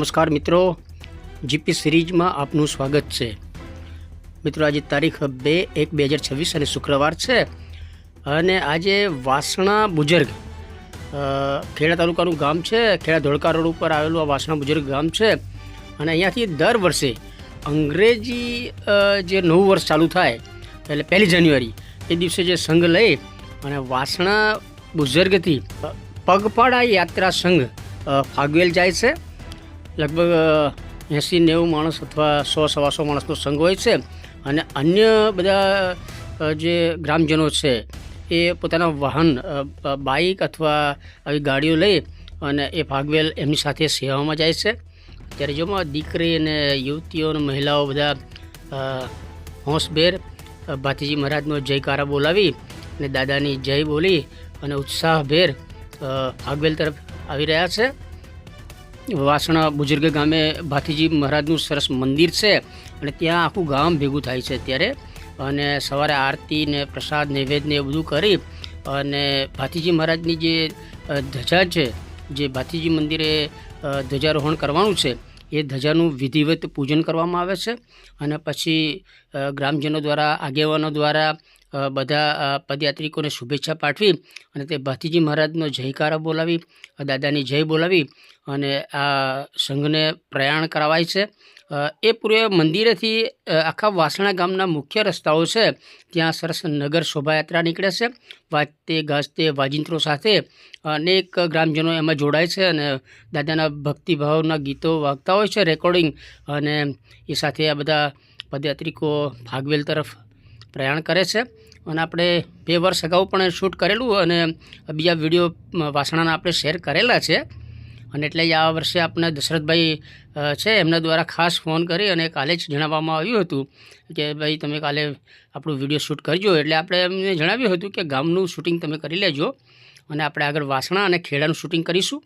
નમસ્કાર મિત્રો. જીપી સિરીઝમાં આપનું સ્વાગત છે. મિત્રો, આજે તારીખ બે એક બે હજાર છવ્વીસ અને શુક્રવાર છે અને આજે વાસણા બુજર્ગ ખેડા તાલુકાનું ગામ છે. ખેડા ધોળકા રોડ ઉપર આવેલું આ વાસણા બુજર્ગ ગામ છે અને અહીંયાથી દર વર્ષે અંગ્રેજી જે નવું વર્ષ ચાલુ થાય, એટલે પહેલી જાન્યુઆરી, એ દિવસે જે સંઘ લઈ અને વાસણા બુઝર્ગથી પગપાળા યાત્રા સંઘ ફાગવેલ જાય છે. લગભગ એંસી નેવું માણસ અથવા સો, સવાસો માણસનો સંઘ હોય છે અને અન્ય બધા જે ગ્રામજનો છે એ પોતાના વાહન બાઇક અથવા આવી ગાડીઓ લઈ અને એ ભાગવેલ એમની સાથે સેવામાં જાય છે. ત્યારે જોમાં દીકરી અને યુવતીઓ અને મહિલાઓ બધા હોંશભેર ભાતીજી મહારાજનો જયકારા બોલાવી અને દાદાની જય બોલી અને ઉત્સાહભેર ભાગવેલ તરફ આવી રહ્યા છે. વાસણા બુજુર્ગ ગામે ભાતીજી મહારાજનું સરસ મંદિર છે અને ત્યાં આખું ગામ ભેગું થાય છે ત્યારે અને સવારે આરતી ને પ્રસાદ, નૈવેદ્ય ને એ બધું કરી અને ભાતીજી મહારાજની જે ધજા છે, જે ભાતીજી મંદિરે ધ્વજારોહણ કરવાનું છે એ ધજાનું વિધિવત પૂજન કરવામાં આવે છે અને પછી ગ્રામજનો દ્વારા, આગેવાનો દ્વારા બધા પદયાત્રિકોને શુભેચ્છા પાઠવી અને તે ભાતીજી મહારાજનો જયકારા બોલાવી દાદાની જય બોલાવી અને આ સંઘને પ્રયાણ કરાવાય છે. એ પૂર્વે મંદિરેથી આખા વાસણા ગામના મુખ્ય રસ્તાઓ છે. ત્યાં સરસ નગર શોભાયાત્રા નીકળે છે. વાજતે, ગાજતે, વાજિંત્રો સાથે અનેક ગ્રામજનો એમાં જોડાય છે અને દાદાના ભક્તિભાવના ગીતો વાગતા હોય છે, રેકોર્ડિંગ અને એ સાથે આ બધા પદયાત્રિકો ભાગવેલ તરફ પ્રયાણ કરે છે. અને આપણે બે વર્ષ અગાઉ પણ શૂટ કરેલું અને બીજા વીડિયો વાસણાના આપણે શેર કરેલા છે. અને એટલે આ વર્ષે આપણે દશરથભાઈ છે, એમના દ્વારા ખાસ ફોન કરી અને કાલે જ જણાવવામાં આવ્યું હતું કે ભાઈ તમે કાલે આપણું વીડિયો શૂટ કરજો. એટલે આપણે એમને જણાવ્યું હતું કે ગામનું શૂટિંગ તમે કરી લેજો અને આપણે આગળ વાસણા અને ખેડાનું શૂટિંગ કરીશું.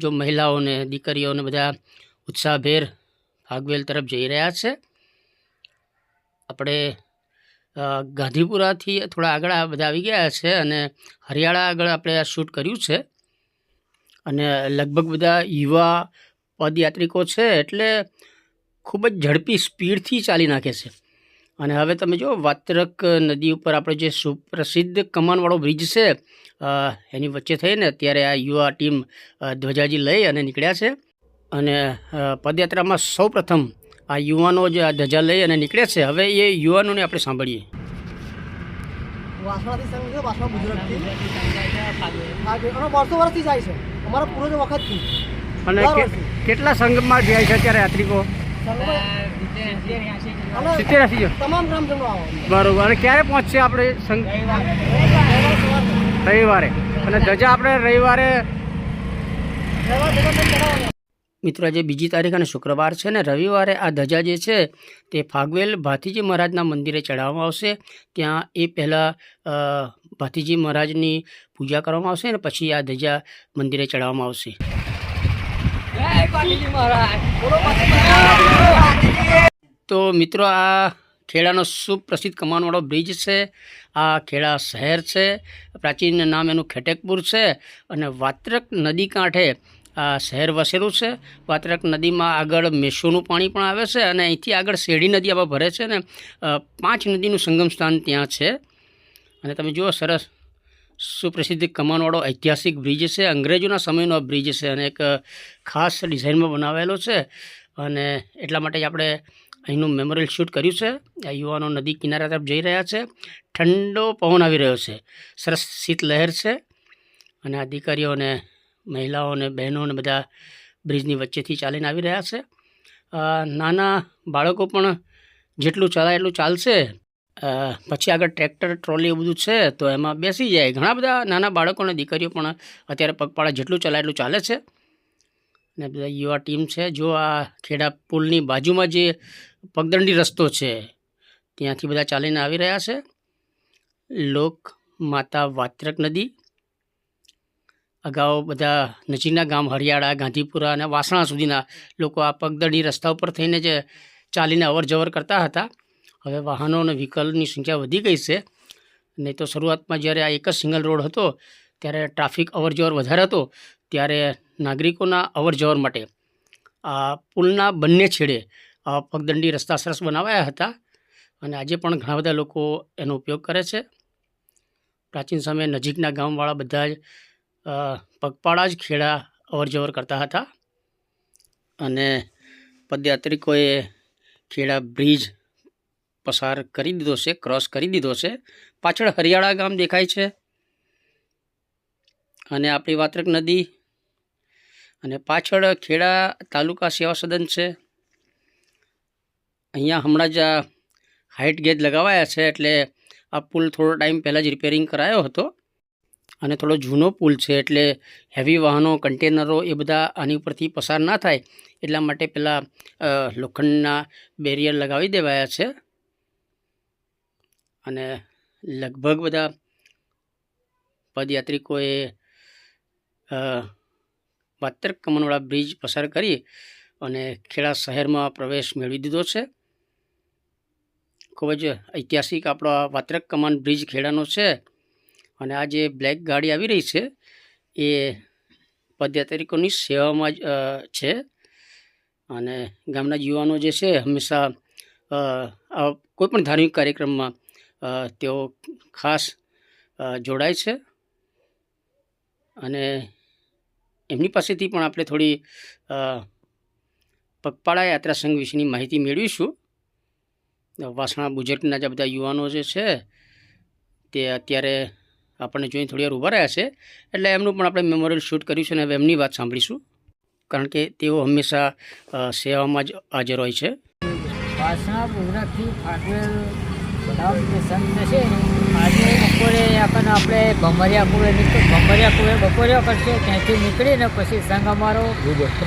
જો મહિલાઓને દીકરીઓને બધા ઉત્સાહભેર ભાગવેલ તરફ જઈ રહ્યા છે. આપણે ગાંધીપુરાથી થોડા આગળ બધા આવી ગયા છે અને હરિયાળા આગળ આપણે આ શૂટ કર્યું છે. અને લગભગ બધા યુવા પદયાત્રિકો છે એટલે ખૂબ જ ઝડપી સ્પીડથી ચાલી નાખે છે. અને હવે તમે જો વાત્રક નદી ઉપર આપણે જે સુપ્રસિદ્ધ કમાનવાળો બ્રિજ છે એની વચ્ચે થઈને અત્યારે આ યુવા ટીમ ધ્વજાજી લઈ અને નીકળ્યા છે. અને પદયાત્રામાં સૌ પ્રથમ આ યુવાનો જે આ ધજા લઈ અને નીકળે છે. હવે એ યુવાનોને આપણે સાંભળીએ. વાસણાથી સંઘ છે વાસણા ગુજરાતથી. વર્ષો વર્ષથી જાય છે. અમારા પૂર્વજ વખતથી અને. કેટલા સંઘમાં જાય છે અત્યારે યાત્રિકો? સિત્તેર એંસી તમામ ગ્રામજનો આવો. બરોબર. અને ક્યારે પહોંચશે આપણે સંઘ રવિવારે? અને ધજા આપણે રવિવારે મિત્રો, આજે બીજી તારીખ અને શુક્રવાર છે ને રવિવારે આ ધજા જે છે તે ફાગવેલ ભાતીજી મહારાજના મંદિરે ચડાવવામાં આવશે. ત્યાં એ પહેલાં ભાતીજી મહારાજની પૂજા કરવામાં આવશે અને પછી આ ધજા મંદિરે ચડાવવામાં આવશે. તો મિત્રો, આ ખેડાનો સુપ્રસિદ્ધ કમાનવાળો બ્રિજ છે. આ ખેડા શહેર છે. પ્રાચીન નામ એનું ખેટેકપુર છે અને વાત્રક નદી કાંઠે આ શહેર વસેલું છે. વાત્રક નદીમાં આગળ મેશોનું પાણી પણ આવે છે અને અહીંથી આગળ શેરડી નદી આવા ભરે છે ને પાંચ નદીનું સંગમ સ્થાન ત્યાં છે. અને તમે જુઓ સરસ સુપ્રસિદ્ધ કમાનવાળો ઐતિહાસિક બ્રિજ છે. અંગ્રેજોના સમયનો આ બ્રિજ છે અને એક ખાસ ડિઝાઇનમાં બનાવેલો છે. અને એટલા માટે આપણે અહીંનું મેમોરિયલ શૂટ કર્યું છે. આ યુવાનો નદી કિનારા તરફ જઈ રહ્યા છે. ઠંડો પવન આવી રહ્યો છે. સરસ શીત લહેર છે. અને આ દીકરીઓ અને મહિલાઓ અને બહેનો અને બધા બ્રિજની વચ્ચેથી ચાલીને આવી રહ્યા છે. નાના બાળકો પણ જેટલું ચલાય એટલું ચાલશે. પછી આગળ ટ્રેક્ટર, ટ્રોલી એવું બધું છે તો એમાં બેસી જાય. ઘણા બધા નાના બાળકો અને દીકરીઓ પણ અત્યારે પગપાળા જેટલું ચલાય એટલું ચાલે છે. ને બધા યુવા ટીમ છે. જો આ ખેડા પુલની બાજુમાં જે પગદંડી રસ્તો છે, ત્યાંથી બધા ચાલીને આવી રહ્યા છે. લોક માતા વાત્રક નદી. અગાઉ બધા નજીકના ગામ હરિયાળા, ગાંધીપુરા અને વાસણા સુધીના લોકો આ પગદંડી રસ્તા ઉપર થઈને જે ચાલીને અવર જવર કરતા હતા. હવે વાહનો અને વ્હીકલની સંખ્યા વધી ગઈ છે. નહીં તો શરૂઆતમાં જ્યારે આ એક જ સિંગલ રોડ હતો, ત્યારે ટ્રાફિક અવર જવર વધારે હતો, ત્યારે નાગરિકોના અવર જવર માટે. આ પુલના બંને છેડે આ પગદંડી રસ્તા સરસ બનાવાયા હતા અને આજે પણ ઘણા બધા લોકો એનો ઉપયોગ કરે છે. પ્રાચીન સમયે નજીકના ગામવાળા બધા જ પગપાળા જ ખેડા અવરજવર કરતા હતા. અને પદયાત્રિકોએ ખેડા બ્રિજ પસાર કરી દીધો છે, ક્રોસ કરી દીધો છે. પાછળ હરિયાળા ગામ દેખાય છે. અને આપણી વાત્રક નદી અને પાછળ ખેડા તાલુકા સેવા સદન છે. અહીંયા હમણાં જ હાઇટ ગેજ લગાવાયા છે, એટલે આ પુલ થોડો ટાઈમ પહેલાં જ રિપેરિંગ કરાયો હતો. અને થોડો જૂનો પુલ છે એટલે હેવી વાહનો કન્ટેનરો એ બધા આની ઉપરથી પસાર ના થાય. એટલા માટે પેલા લોખંડના બેરિયર લગાવી દેવાયા છે. અને લગભગ બધા પદયાત્રિકોએ અ, કમનવાળા બ્રિજ પસાર કરી અને ખેડા શહેરમાં પ્રવેશ મેળવી દીધો છે. ખૂબ જ ઐતિહાસિક આપણો વાત્રક કમાન બ્રિજ ખેડાનો છે. અને આ જે બ્લેક ગાડી આવી રહી છે, એ પદયાત્રિકોની સેવામાં જ છે. અને ગામના યુવાનો જે છે, હંમેશા કોઈપણ કોઈ પણ ધાર્મિક કાર્યક્રમમાં તેઓ ખાસ જોડાય છે. અને એમની પાસેથી પણ આપણે થોડી પગપાળા યાત્રા સંઘ વિશેની માહિતી મેળવીશું. વાસણા બુજર્ગના જે બધા યુવાનો જે છે, તે અત્યારે આપણને જોઈને થોડી વાર ઊભા રહ્યા છે. એટલે એમનું પણ આપણે મેમોરિયલ શૂટ કર્યું છે અને હવે એમની વાત સાંભળીશું. કારણ કે તેઓ હંમેશા સેવામાં જ હાજર હોય છે. વાસણા ગુજરાતથી ફાટવેલ સંત છે. આજે બપોરે આપણને આપણે ભમરિયા કુવે નીકળ ભમરિયા કુવે બપોરે કરશે, ત્યાંથી નીકળીને પછી સંઘ અમારો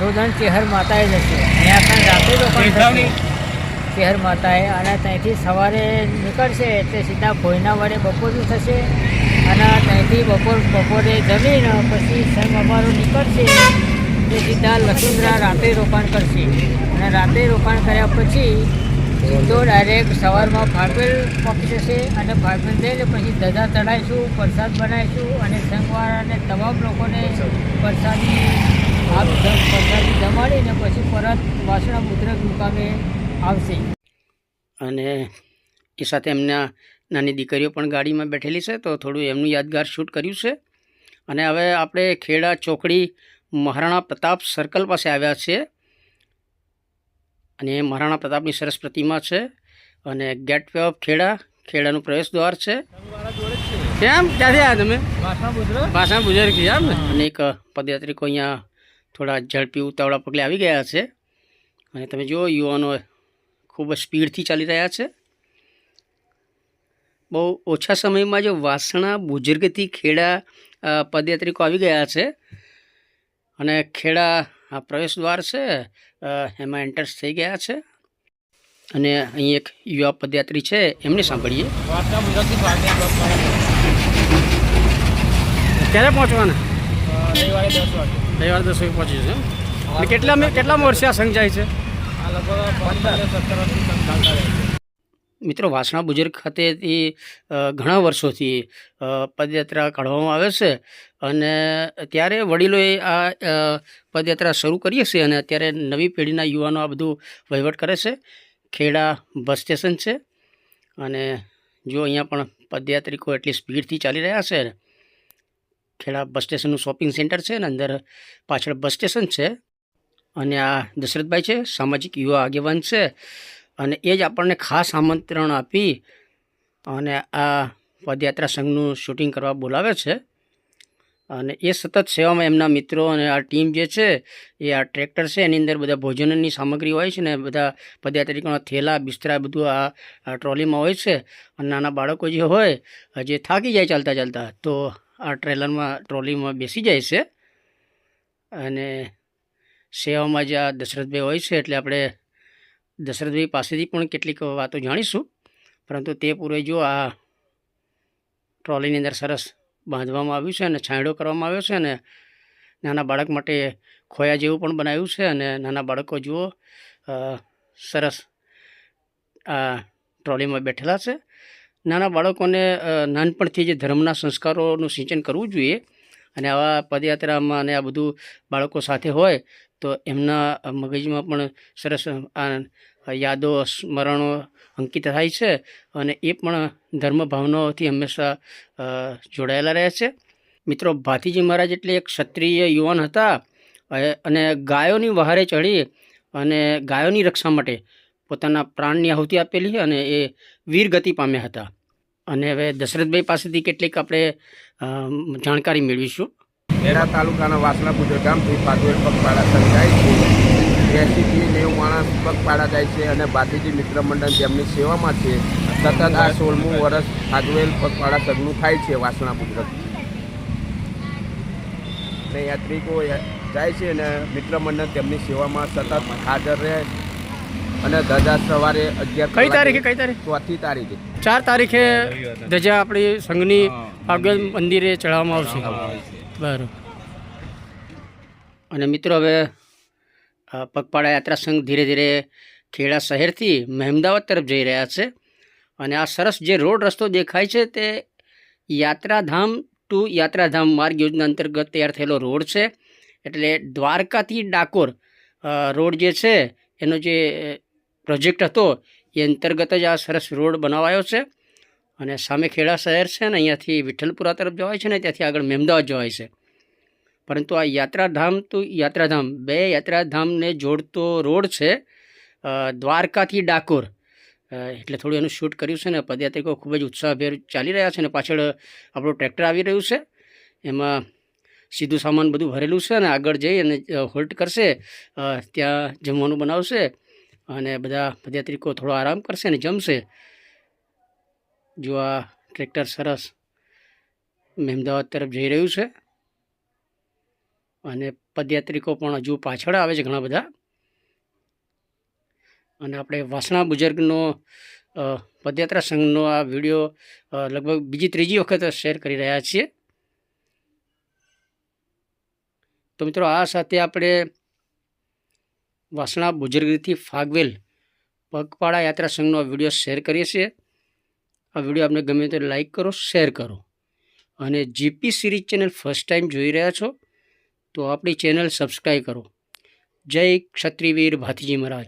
રોદન ચેહર માતાએ જશે. અને પણ રાતે રોકાણ ચેહર માતાએ. અને ત્યાંથી સવારે નીકળશે એટલે સીધા ભોયના વડે બપોરનું થશે. અને ત્યાંથી બપોર બપોરે જમીને, પછી સંઘ અમારો નીકળશે. તે સીધા લસુંદરા રાતે રોકાણ કરશે. અને રાતે રોકાણ કર્યા પછી સીધો ડાયરેક્ટ સવારમાં ફાટવેલ પકી જશે અને ફાટવેલ જઈને પછી ધજા ચડાવીશું, પ્રસાદ બનાવીશું અને સંઘવાળાને તમામ લોકોને પ્રસાદી આપ પ્રસાદી જમાડીને પછી પરત વાસણા મુદ્રક મુકામે આવશે. અને એ સાથે એમના નાની દીકરીઓ પણ ગાડીમાં બેઠેલી છે, તો થોડું એમનું યાદગાર શૂટ કર્યું છે. અને હવે આપણે ખેડા ચોકડી મહારાણા પ્રતાપ સર્કલ પાસે આવ્યા છીએ. અને મહારાણા પ્રતાપની સરસ પ્રતિમા છે અને ગેટ વે ઓફ ખેડા, ખેડાનું પ્રવેશ દ્વાર છે. કેમ? ક્યાંથી આવ્યા તમે? ભાષા બુજર્ગથી આમ અને એક પદયાત્રિકો અહીંયા થોડા ઝડપી ઉતાવળા પગલે આવી ગયા છે. અને તમે જુઓ, યુવાનો ખૂબ સ્પીડથી ચાલી રહ્યા છે. બહુ ઓછા સમયમાં જો વાસણા બુજુર્ગથી ખેડા પદયાત્રિકો આવી ગયા છે અને ખેડા આ પ્રવેશ દ્વાર છે એમાં એન્ટર્સ થઈ ગયા છે અને અહીં એક યુવા પદયાત્રી છે એમને સાંભળીએ. ક્યારે પહોંચવાના? રવિવારે દસ વાગે. પહોંચી જશે કેટલા કેટલા કેટલામાં વર્ષે આ સંઘ જાય છે? લગભગ પંદર સત્તર વર્ષથી ચાલતા રહે છે મિત્રો, વાસણા બુજુર્ગ ખાતેથી ઘણા વર્ષોથી પદયાત્રા કાઢવામાં આવે છે અને ત્યારે વડીલોએ આ પદયાત્રા શરૂ કરી હશે અને અત્યારે નવી પેઢીના યુવાનો આ બધું વહીવટ કરે છે. ખેડા બસ સ્ટેશન છે અને જો અહીંયા પણ પદયાત્રિકો એટલી સ્પીડથી ચાલી રહ્યા છે. ખેડા બસ સ્ટેશનનું શોપિંગ સેન્ટર છે અને અંદર પાછળ બસ સ્ટેશન છે અને આ દશરથભાઈ છે, સામાજિક યુવા આગેવાન છે. અને એ જ આપણને ખાસ આમંત્રણ આપી અને આ પદયાત્રા સંઘનું શૂટિંગ કરવા બોલાવે છે. અને એ સતત સેવામાં એમના મિત્રો અને આ ટીમ જે છે, એ આ ટ્રેક્ટર છે, એની અંદર બધા ભોજનની સામગ્રી હોય છે ને બધા પદયાત્રિકોના થેલા, બિસ્તરા બધું આ ટ્રોલીમાં હોય છે. અને નાના બાળકો જે હોય, જે થાકી જાય ચાલતા ચાલતા, તો આ ટ્રેલરમાં, ટ્રોલીમાં બેસી જાય છે. અને સેવામાં જે આ દશરથભાઈ હોય છે, એટલે આપણે દશરથભાઈ પાસેથી પણ કેટલીક વાતો જાણીશું. પરંતુ તે પૂર્વે જો આ ટ્રોલીની અંદર સરસ બાંધવામાં આવ્યું છે અને છાંયડો કરવામાં આવ્યો છે અને નાના બાળક માટે ખોયા જેવું પણ બનાવ્યું છે અને નાના બાળકો જુઓ સરસ આ ટ્રોલીમાં બેઠેલા છે. નાના બાળકોને નાનપણથી જે ધર્મના સંસ્કારોનું સિંચન કરવું જોઈએ. અને આવા પદયાત્રામાં અને આ બધું બાળકો સાથે હોય, તો એમના મગજમાં પણ સરસ, આ, યાદો, સ્મરણો અંકિત થાય છે અને એ પણ ધર્મ ભાવનાઓથી હંમેશા જોડાયેલા રહે છે. મિત્રો ભાતીજી મહારાજ એટલે એક ક્ષત્રિય યુવાન હતા અને ગાયોની વહારે ચડી અને ગાયોની રક્ષા માટે પોતાના પ્રાણની આહુતિ આપેલી અને એ વીર ગતિ પામ્યા હતા. અને હવે દશરથભાઈ પાસેથી કેટલીક આપણે જાણકારી મેળવીશું. ખેડા તાલુકાના વાસણા ગામથી પાદવેલ પગપાળા સંઘ જાય છે. એસીથી નેવું માણસ પગપાળા જાય છે અને ભાતીજી મિત્ર મંડળ જેમની સેવામાં છે. સતત આ સોળમું વર્ષ પાદવેલ પગપાળા સંઘનું થાય છે વાસણા પૂજર. અને યાત્રિકો જાય છે અને મિત્ર મંડળ તેમની સેવામાં સતત હાજર રહે અને ધજા સવારે અગિયાર કઈ તારીખે કઈ તારીખ? ચોથી તારીખે. ચાર તારીખે ધજા આપણી સંઘની પાગલ મંદિરે. ચડાવવામાં આવશે. બરાબર. અને મિત્રો હવે પગપાળા યાત્રા સંઘ ધીરે ધીરે ખેડા શહેરથી મહેમદાવાદ તરફ જઈ રહ્યા છે. અને આ સરસ જે રોડ રસ્તો દેખાય છે તે યાત્રાધામ ટુ યાત્રાધામ માર્ગ યોજના અંતર્ગત તૈયાર થયેલો રોડ છે. એટલે દ્વારકાથી ડાકોર રોડ જે છે એનો જે પ્રોજેક્ટ હતો, એ અંતર્ગત જ આ સરસ રોડ બનાવાયો છે અને સામે ખેડા શહેર છે ને, અહીંયાથી વિઠ્ઠલપુરા તરફ જવાય છે ને, ત્યાંથી આગળ મહેમદાવાદ જવાય છે. પરંતુ આ યાત્રાધામ તો, યાત્રાધામ, બે યાત્રાધામને જોડતો રોડ છે દ્વારકાથી ડાકોર. એટલે થોડું એનું શૂટ કર્યું છે ને, પદયાત્રિકો ખૂબ જ ઉત્સાહભેર ચાલી રહ્યા છે અને પાછળ આપણું ટ્રેક્ટર આવી રહ્યું છે. એમાં સીધું સામાન બધું ભરેલું છે અને આગળ જઈ અને હોલ્ટ કરશે ત્યાં જમવાનું બનાવશે. અને બધા પદયાત્રિકો થોડો આરામ કરશે અને જમશે. જો આ ટ્રેક્ટર સરસ મહેમદાવાદ તરફ જઈ રહ્યું છે. અને પદયાત્રિકો પણ હજુ પાછળ આવે છે ઘણા બધા. અને આપણે વાસણા બુજર્ગનો પદયાત્રા સંઘનો આ વીડિયો લગભગ બીજી ત્રીજી વખત શેર કરી રહ્યા છીએ. તો મિત્રો, આ સાથે આપણે વાસણા બુજરગીરીથી ફાગવેલ પગપાળા યાત્રા સંઘનો વીડિયો શેર કરીએ છીએ. આ વીડિયો આપને ગમે તો લાઈક કરો, શેર કરો. અને GP series channel first time જોઈ રહ્યા છો, તો આપણી ચેનલ સબસ્ક્રાઈબ કરો. જય ક્ષત્રિવીર ભાતીજી મહારાજ.